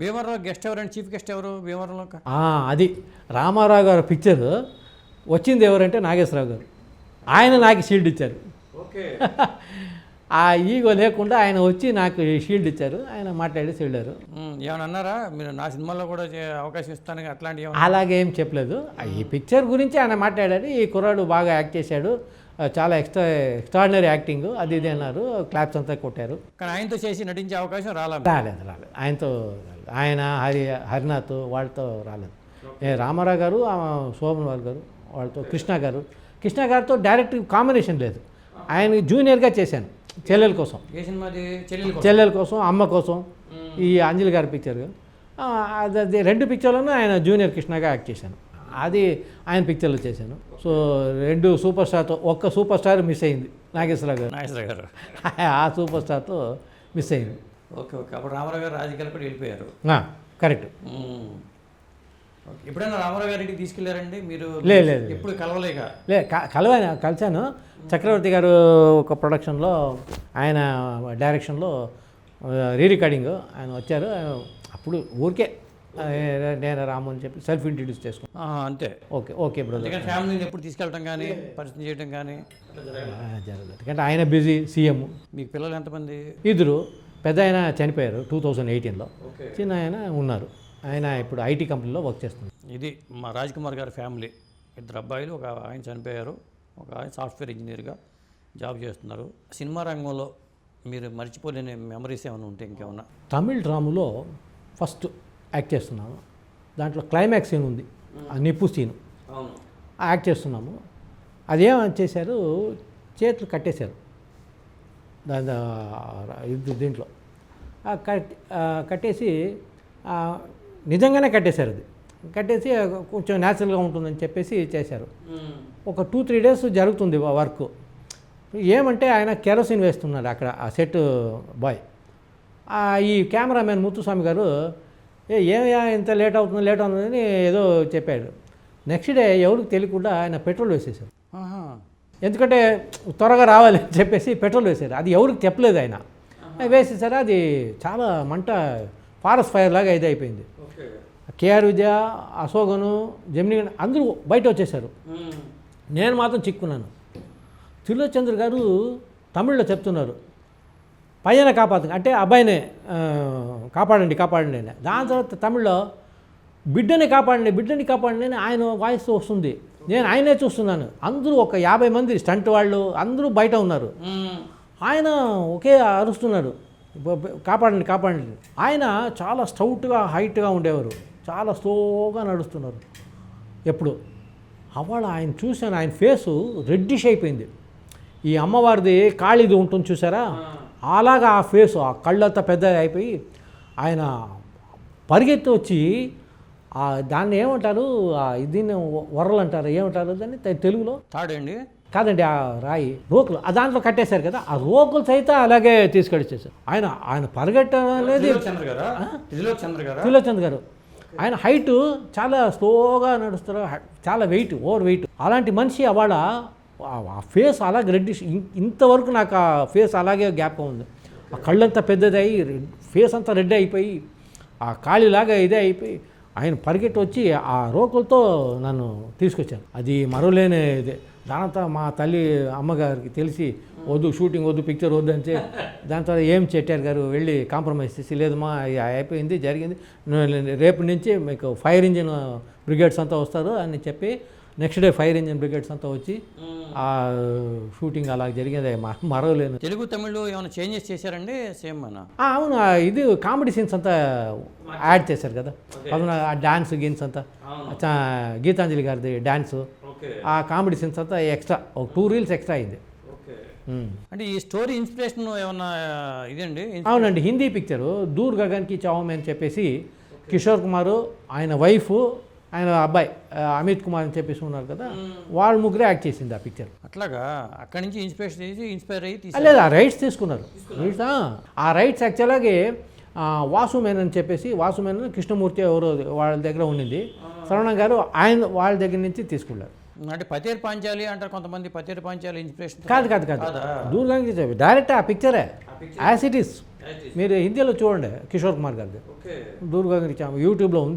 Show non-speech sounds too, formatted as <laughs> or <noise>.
భీమవరంలో గెస్ట్ ఎవరండి chief guest ఎవరు భీమవరంలో? అది రామారావు గారు పిక్చర్. వచ్చింది ఎవరంటే నాగేశ్వరరావు గారు. ఆయన నాకు షీల్డ్ ఇచ్చారు. ఓకే. <laughs> ఆ ఈగో లేకుండా ఆయన వచ్చి నాకు షీల్డ్ ఇచ్చారు. ఆయన మాట్లాడేసి వెళ్ళారు ఏమైనా అన్నారా? మీరు నా సినిమాలో కూడా అవకాశం ఇస్తాను అట్లాంటి అలాగేం చెప్పలేదు. ఆ ఈ పిక్చర్ గురించి ఆయన మాట్లాడారు. ఈ కుర్రాడు బాగా యాక్ట్ చేశాడు. చాలా ఎక్స్ట్రా ఎక్స్ట్రాడినరీ యాక్టింగ్ అది ఇది అన్నారు. క్లాప్స్ అంతా కొట్టారు. కానీ ఆయనతో చేసి నటించే అవకాశం రాలా రాలేదు రాలేదు. ఆయనతో రాలేదు. ఆయన హరి హరినాథ్ వాళ్ళతో రాలేదు. రామారావు గారు శోభన్ వారు గారు వాళ్ళతో కృష్ణ గారు. కృష్ణ గారితో డైరెక్ట్ కాంబినేషన్ లేదు. ఆయన జూనియర్గా చేశాను చెల్లెల కోసం. చెల్లెలు కోసం. అమ్మ కోసం. ఈ అంజలి గారి పిక్చర్ అది రెండు పిక్చర్లను ఆయన జూనియర్ కృష్ణగా యాక్ట్ చేశాను. అది ఆయన పిక్చర్లో చేశాను. సో రెండు సూపర్ స్టార్తో ఒక్క సూపర్ స్టార్ మిస్ అయింది నాగేశ్వరరావు గారు. నాగేశ్వర గారు. <laughs> ఆ సూపర్ స్టార్తో మిస్ అయింది. Okay okay. అప్పుడు రామారావు గారు రాజకీయాలు కూడా వెళ్ళిపోయారు. కరెక్ట్. ఎప్పుడైనా రామారావు గారి ఇంటికి తీసుకెళ్ళారండి? మీరు లే, లే, లే. ఎప్పుడు కలవలేక? లే క- కలవాను కలిశాను. చక్రవర్తి గారు ఒక ప్రొడక్షన్లో ఆయన డైరెక్షన్లో రీ రికార్డింగ్ ఆయన వచ్చారు. అప్పుడు ఊరికే నేను రాము అని చెప్పి సెల్ఫ్ ఇంట్రడ్యూస్ చేసుకున్నాను అంతే. ఓకే ఓకే బ్రదర్ ఫ్యామిలీని ఎప్పుడు తీసుకెళ్ళటం కానీ పరిచయం చేయడం కానీ జరగదు. ఎందుకంటే ఆయన బిజీ సీఎం మీకు పిల్లలు ఎంతమంది? ఇద్దరు. పెద్ద ఆయన చనిపోయారు టూ థౌజండ్ ఎయిటీన్లో చిన్న ఆయన ఉన్నారు. ఆయన ఇప్పుడు ఐటీ కంపెనీలో వర్క్ చేస్తున్నారు. ఇది మా రాజ్ కుమార్ గారి ఫ్యామిలీ ఇద్దరు అబ్బాయిలు ఒక ఆయన చనిపోయారు ఒక ఆయన సాఫ్ట్వేర్ ఇంజనీర్గా జాబ్ చేస్తున్నారు. సినిమా రంగంలో మీరు మర్చిపోలేని మెమరీస్ ఏమైనా ఉంటే ఇంకేమన్నా? తమిళ్ డ్రామాలో ఫస్ట్ యాక్ట్ చేస్తున్నాము. దాంట్లో క్లైమాక్స్ సీన్ ఉంది. ఆ నిప్పు సీను యాక్ట్ చేస్తున్నాము. అదేం చేశారు? చేతులు కట్టేశారు. దాని ఇది దీంట్లో. కట్టేసి నిజంగానే కట్టేశారు అది. కట్టేసి కొంచెం న్యాచురల్గా ఉంటుందని చెప్పేసి చేశారు. ఒక టూ త్రీ డేస్ జరుగుతుంది వర్క్. ఏమంటే ఆయన కెరోసిన్ వేస్తున్నాడు అక్కడ ఆ సెట్ బాయ్. ఈ కెమెరామెన్ ముత్తుస్వామి గారు ఏ ఏమయ్యా ఇంత లేట్ అవుతుంది లేట్ అవుతుందని ఏదో చెప్పాడు. నెక్స్ట్ డే ఎవరికి తెలియకుండా ఆయన పెట్రోల్ వేసేసారు. ఎందుకంటే త్వరగా రావాలి అని చెప్పేసి పెట్రోల్ వేసారు అది ఎవరికి చెప్పలేదు ఆయన. వేసేసారు అది చాలా మంట ఫారెస్ట్ ఫైర్ లాగా ఇది అయిపోయింది. కేఆర్ విద్య అశోకను జమిని అందరూ బయట వచ్చేసారు నేను మాత్రం చిక్కున్నాను. త్రిలోచంద్ర గారు తమిళ్ళో చెప్తున్నారు. పైన కాపాడు అంటే అబ్బాయినే కాపాడండి కాపాడండి అని. దాని తర్వాత తమిళ్ళో బిడ్డని కాపాడండి బిడ్డని కాపాడండి అని ఆయన వాయిస్ వస్తుంది. నేను ఆయనే చూస్తున్నాను. అందరూ ఒక యాభై మంది స్టంట్ వాళ్ళు అందరూ బయట ఉన్నారు. ఆయన ఒకే అరుస్తున్నాడు. కాపాడండి కాపాడండి. ఆయన చాలా స్టౌట్గా హైట్గా ఉండేవారు. చాలా స్లోగా నడుస్తున్నారు. ఎప్పుడు? అవాళ ఆయన చూశాను. ఆయన ఫేసు రెడ్డిష్ అయిపోయింది. ఈ అమ్మవారిది కాళీది ఉంటుంది చూసారా? అలాగా ఆ ఫేసు ఆ కళ్ళంతా పెద్ద అయిపోయి ఆయన పరిగెత్తి వచ్చి దాన్ని ఏమంటారు? ఆ దీన్ని వరలు అంటారు ఏమంటారు దాన్ని? తెలుగులో? అండి కాదండి ఆ రాయి రోకులు. ఆ దాంట్లో కట్టేశారు కదా. ఆ రోకులు సైతం అలాగే తీసుకొచ్చేసారు ఆయన ఆయన పరిగెట్టడం అనేది త్రిలోక్ చంద్ర గారా? ఆయన హైట్ చాలా స్లోగా నడుస్తారు చాలా వెయిట్ ఓవర్ వెయిట్. అలాంటి మనిషి అవాళ ఆ- ఫేస్ అలాగే రెడ్డిష్ ఇంతవరకు నాకు ఆ ఫేస్ అలాగే గ్యాప్ ఉంది. ఆ కళ్ళంతా పెద్దదయ్యి ఫేస్ అంతా రెడ్ అయిపోయి ఆ కాళీలాగా ఇదే అయిపోయి ఆయన పరిగెట్టి వచ్చి ఆ రోకులతో నన్ను తీసుకొచ్చాను అది మరవలేని ఇదే. దానంతా మా తల్లి అమ్మగారికి తెలిసి వద్దు షూటింగ్ వద్దు పిక్చర్ వద్దు అంటే దాని తర్వాత ఏం చెట్టారు గారు? వెళ్ళి కాంప్రమైజ్ చేసి లేదమ్మా అయిపోయింది జరిగింది. రేపు నుంచి మీకు ఫైర్ ఇంజిన్ బ్రిగేడ్స్ అంతా వస్తారు అని చెప్పి next day fire engine brigades అంతా వచ్చి ఆ షూటింగ్ అలా జరిగింది మ- మరవలేను. తెలుగు తమిళ్ ఏమైనా చేంజెస్ చేశారండి? సేమ్ అన్న ఆ, అవును ఇది కామెడీ సీన్స్ అంతా యాడ్ చేశారు కదా. అవును ఆ డాన్స్ గీన్స్ అంతా. గీతాంజలి గారిది డాన్స్. ఆ కామెడీ సీన్స్ అంతా ఎక్స్ట్రా ఒక టూ రీల్స్ ఎక్స్ట్రా అయింది. అంటే ఈ స్టోరీ ఇన్స్పిరేషన్ ఏమన్నా ఇదండి? అవునండి హిందీ పిక్చరు దూర్ గగన్కి చావమే అని చెప్పేసి కిషోర్ కుమార్ ఆయన వైఫ్ ఆయన అబ్బాయి అమిత్ కుమార్ అని చెప్పేసి ఉన్నారు కదా వాళ్ళు ముగ్గురే యాక్ట్ చేసింది ఆ పిక్చర్ అట్లాగా అక్కడి నుంచి ఇన్స్పిరేషన్ చేసి ఇన్స్పైర్ అయ్యి లేదు ఆ రైట్స్ తీసుకున్నారు. ఆ, రైట్స్ యాక్చువల్గా వాసు మేనన్ అని చెప్పేసి వాసు మేనన్ కృష్ణమూర్తి ఎవరో వాళ్ళ దగ్గర ఉండింది. శ్రవణ గారు ఆయన వాళ్ళ దగ్గర నుంచి తీసుకున్నారు. అంటే పతేర్ పాంచాలి అంటారు కొంతమంది పతేర్ పాంచాలి ఇన్స్పిరేషన్ కాదు కాదు కాదు. దూర్ చెప్పి. డైరెక్ట్ ఆ పిక్చరే యాజ్ ఇట్ ఈస్ మీరు హిందీలో చూడండి కిషోర్ కుమార్ గారిది. దూర్గా యూట్యూబ్లో ఉంది.